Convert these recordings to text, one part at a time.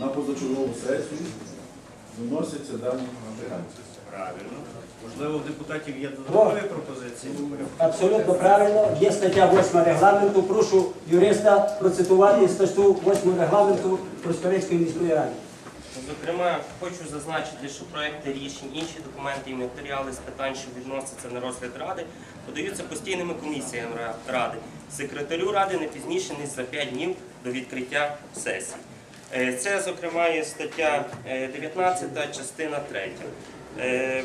на позачергову сесію виносяться дані питання. Правильно. Можливо, у депутатів є додаткові пропозиції. Абсолютно правильно. Є стаття 8 регламенту. Прошу юриста процитувати статтю 8 регламенту Трускавецької міської ради. Зокрема, хочу зазначити, що проекти рішень, інші документи і матеріали з питань, що відносяться на розгляд ради, подаються постійними комісіями ради, секретарю ради не пізніше ніж за 5 днів до відкриття сесії. Е, Це, зокрема, є стаття е, 19, частина 3. Е,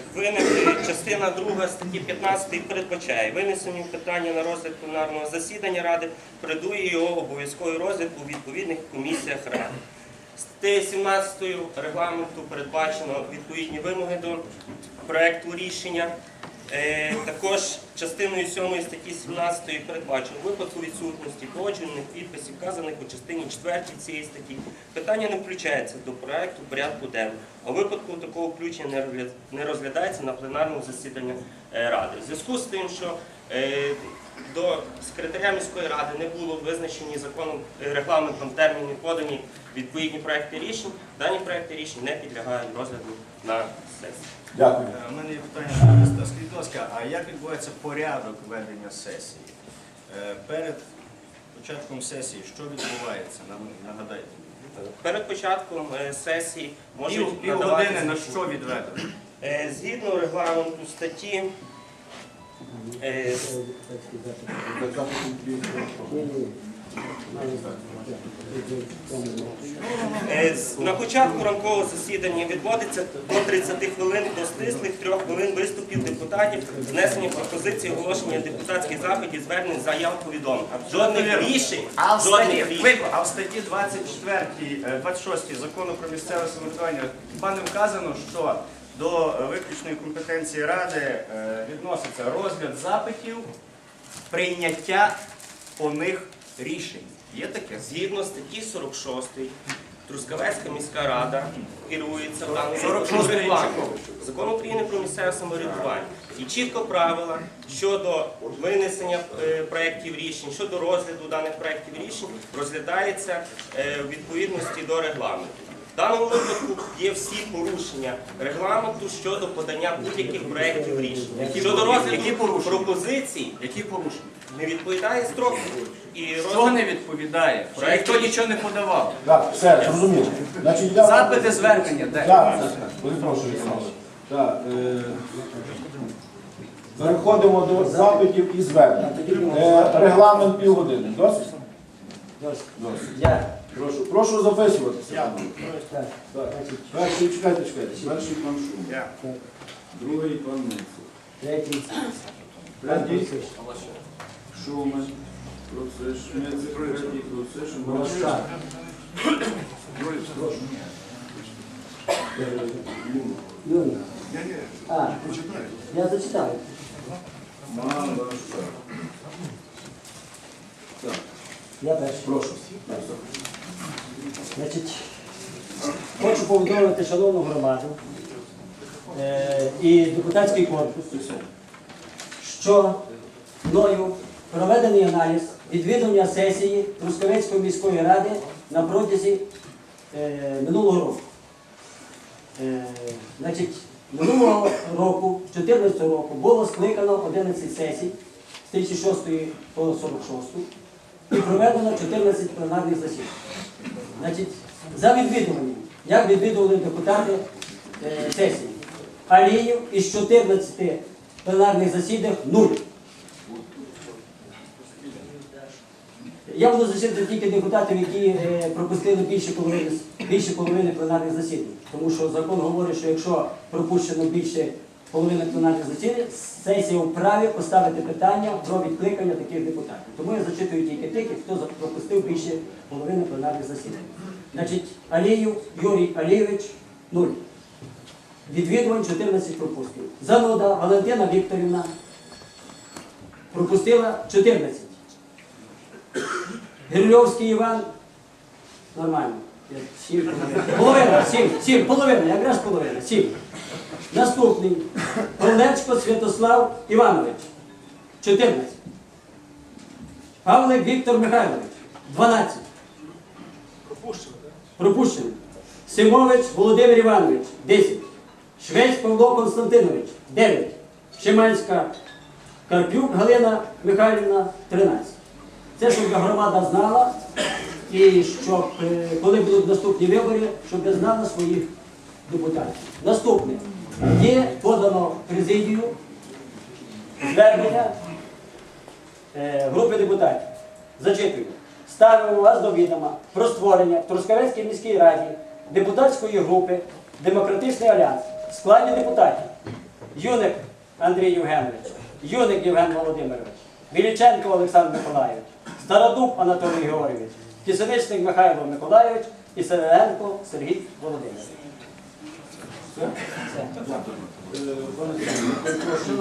частина 2 статті 15 передбачає винесення питання на розгляд пленарного засідання ради, передує його обов'язковий розгляд у відповідних комісіях ради. Статтею 17 регламенту передбачено відповідні вимоги до проекту рішення. Е, також частиною 7 статті 17 передбачено випадку відсутності погоджених підписів, вказаних у частині 4 цієї статті. Питання не включається до проекту порядку денного. А у випадку такого включення не розглядається на пленарному засіданні е, ради. В зв'язку з тим, що е, до секретаря міської ради не було визначені законом е, регламентом терміни подані відповідні проекти рішень. Дані проекти рішень не підлягають розгляду на сесії. Дякую. У мене є питання до міністра. А як відбувається порядок ведення сесії? Е, Перед початком сесії що відбувається? Нагадайте. Перед початком е, сесії можуть Пів, години на що відведено? Е, Згідно регламенту статті На початку ранкового засідання відводиться до 30 хвилин до стислих 3 хвилин виступів депутатів, знесення пропозицій, оголошення депутатських заходів, звернень, заяв, повідомлень. Жодних рішень, А в статті, жодних рішень. Вибор. а в статті 24, е, 26 закону про місцеве самоврядування хіба не вказано, що до е, виключної компетенції ради е, відноситься розгляд запитів, прийняття по них рішень. Є таке? Згідно статті 46 Трускавецька міська рада керується в даному 46 випадку регламентом. Закон України про місцеве самоврядування. І чітко правила щодо винесення е, проєктів рішень, щодо розгляду даних проєктів рішень розглядається е, в відповідності до регламенту. В даному випадку є всі порушення регламенту щодо подання будь-яких проєктів рішень. Щодо розгляду Які пропозицій Які порушення? не відповідає строку. І Хто не відповідає? Ніхто нічого не подавав. Так, все, зрозуміло. Значить, я... Запити звернення де? Так, перепрошую, Олександр. Так, е, переходимо до запитів і звернень. Е, Регламент півгодини. Досить? Досить. Досить. Я. Прошу, прошу записуватися. Так. Перший, чекайте, чекайте. Перший пан Шум. Я. Другий пан Мицик. Третій. Третій Шумен. Юрій. А, я зачитаю. Я перший. прошу. Значить, хочу повідомити шановну громаду е, і депутатський корпус, що мною проведений аналіз відвідування сесії Трускавецької міської ради на протязі е, минулого року. Е, значить, минулого року, 14 року, було скликано 11 сесій з 36 по 46 і проведено 14 пленарних засідань. Значить, за відвідуванням, як відвідували депутати е, сесії, Аліїв із 14 пленарних засідань нуль. Я буду зачитати тільки депутатів, які е, пропустили більше половини, більше половини пленарних засідань. Тому що закон говорить, що якщо пропущено більше половини пленарних засідань, сесія вправі поставити питання про відкликання таких депутатів. Тому я зачитую тільки тих, хто пропустив більше половини пленарних засідань. Значить, Аліїв Юрій Алійович нуль. Відвідувань 14 пропусків. Зануда Валентина Вікторівна пропустила 14. Гірльовський Іван. Нормально. Сім. половина. Половина, сім, сім, половина, якраз половина, сім. Наступний. Павлечко Святослав Іванович. 14. Павлик Віктор Михайлович. 12. Пропущено. Пропущено. Симович Володимир Іванович 10. Швець Павло Константинович 9. Шиманська Карпюк Галина Михайлівна 13. Це щоб громада знала, і щоб е, коли будуть наступні вибори, щоб знала своїх депутатів. Наступне. Є подано президію звернення е, групи депутатів. Зачитую. Ставимо вас до відома про створення в Трускавецькій міській раді депутатської групи Демократичний альянс в складі депутатів Юник Андрій Євгенович, Юник Євген Володимирович, Віліченко Олександр Миколайович, Стародуб Анатолій Георгійович, Кисовичник Михайло Миколайович і Северенко Сергій Володимирович. Все? Пане Сергію, прошу.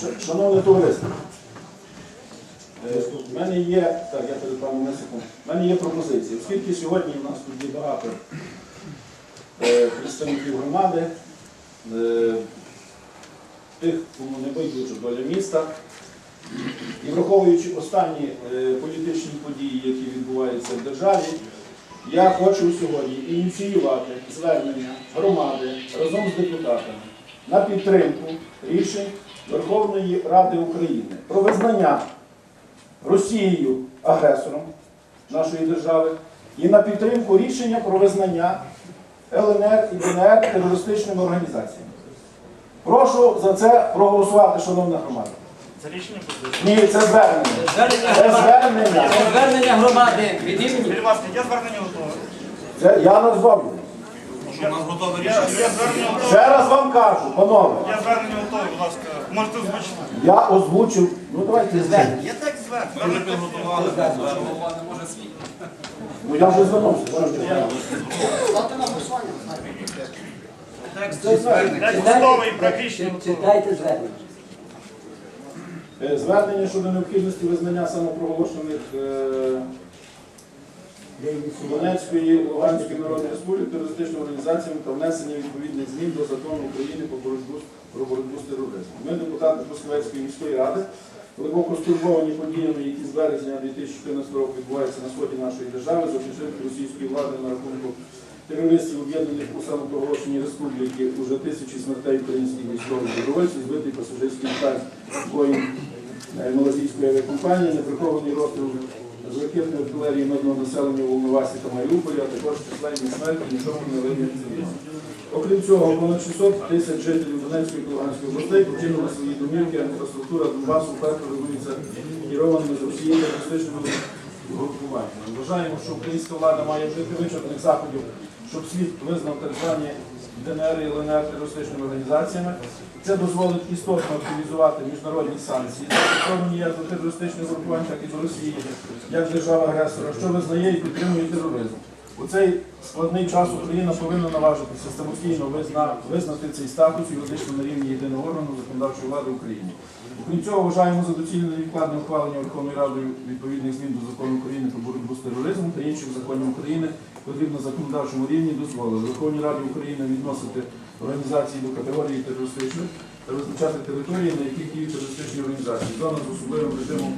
Ш- Шановне товариство, е, в мене є, так, я перед паном Месиком, в мене є пропозиція. Оскільки сьогодні в нас тут є багато е, представників громади, е, тих, кому не байдужа доля міста, і враховуючи останні е, політичні події, які відбуваються в державі, я хочу сьогодні ініціювати звернення громади разом з депутатами на підтримку рішень Верховної Ради України про визнання Росією агресором нашої держави і на підтримку рішення про визнання ЛНР і ДНР терористичними організаціями. Прошу за це проголосувати, шановна громада. Це рішення буде. Ні, це звернення. Звернення Це громади, звернення. це звернення громади від імені. Будь ласка, я звернення готове. Це я назвав. Я, я звернення готове. Ще раз вам кажу, панове, Я звернення готове, будь ласка. Можете озвучити. я озвучив. Ну давайте звернення. Я так звернення. Вже підготували. Ну я вже звернувся. що ж я? Це звернення. Текст готовий, практично готовий. Читайте звернення. Е, Звернення щодо необхідності визнання самопроголошених е, Донецької Луганської Народної Республіки терористичними організаціями та внесення відповідних змін до закону України про боротьбу, про боротьбу з тероризмом. Ми, депутати Трускавецької міської ради, глибоко стурбовані подіями, які з березня 2014 року відбуваються на сході нашої держави за підтримки російської влади на рахунку терористів, об'єднаних у самопроголошеній республіки, уже тисячі смертей українських військових добровольців, збитий пасажирський літак Boeing е, малазійської авіакомпанії, неприхований розстріл з ракетної артилерії мирного населення у Волновасі та Маріуполі, а також численні смерті нічого не винних цивільних. Окрім цього, понад 600 тисяч жителів Донецької та Луганської областей покинули свої домівки, а інфраструктура Донбасу вперто руйнується керованими з Росії терористичними групуваннями. Вважаємо, що українська влада має вжити вичерпних заходів, щоб світ визнав так звані ДНР і ЛНР терористичними організаціями. Це дозволить істотно активізувати міжнародні санкції, застосовані як до терористичних групувань, так і до Росії, як держава-агресора, що визнає і підтримує тероризм. У цей складний час Україна повинна наважитися самостійно визна- визнати цей статус юридично на рівні єдиного органу законодавчої влади України. Крім цього, вважаємо за доцільне невідкладне ухвалення Верховною Радою відповідних змін до закону України про боротьбу з тероризмом та інших законів України, потрібно законодавчому рівні дозволити Верховній Раді України відносити організації до категорії терористичних та визначати території, на яких діють терористичні організації, зона з особливим режимом